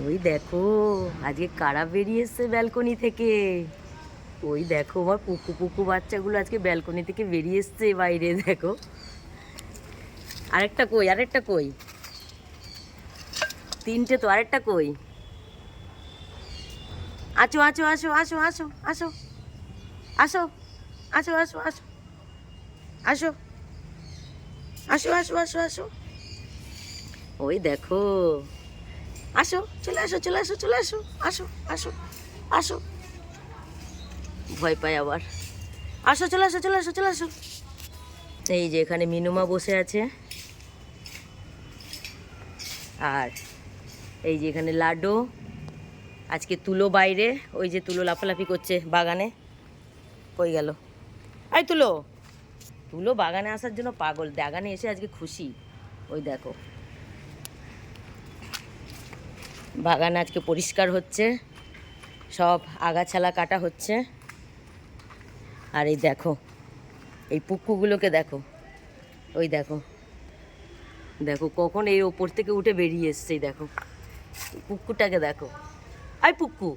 ওই দেখো, আজকে কারা বেরিয়ে এসছে ব্যালকনি থেকে? ওই দেখো, আমার পুকু পুকু বাচ্চাগুলো আজকে ব্যালকনি থেকে বেরিয়ে এসছে বাইরে, দেখো। আরেকটা কই আরেকটা কই? তিনটে তো, আরেকটা কই? আছো আছো আসো আসো আসো আসো। আসো আসো আসো আসো। আসো। আসো আসো আসো আসো। ওই দেখো আসো, চলে আসো চলে আসো চলে আসো আসো আসো আসো। ভয় পায় আবার। আসো, চলে আসো চলে আসো চলে আসো। এই যে এখানে মিনুমা বসে আছে। আর এই যে এখানে লাডো আজকে তুলো বাইরে, ওই যে তুলো লাফালাফি করছে বাগানে। কই গেল? এই তুলো! তুলো বাগানে আসার জন্য পাগল, বাগানে এসে আজকে খুশি। ওই দেখো। বাগান আজকে পরিষ্কার হচ্ছে, সব আগাছালা কাটা হচ্ছে। আর এই দেখো, এই পুকুগুলোকে দেখো, ওই দেখো। দেখো কখন এই ওপর থেকে উঠে বেরিয়ে এসছে দেখো। পুকুরটাকে দেখো। আই পুক্কু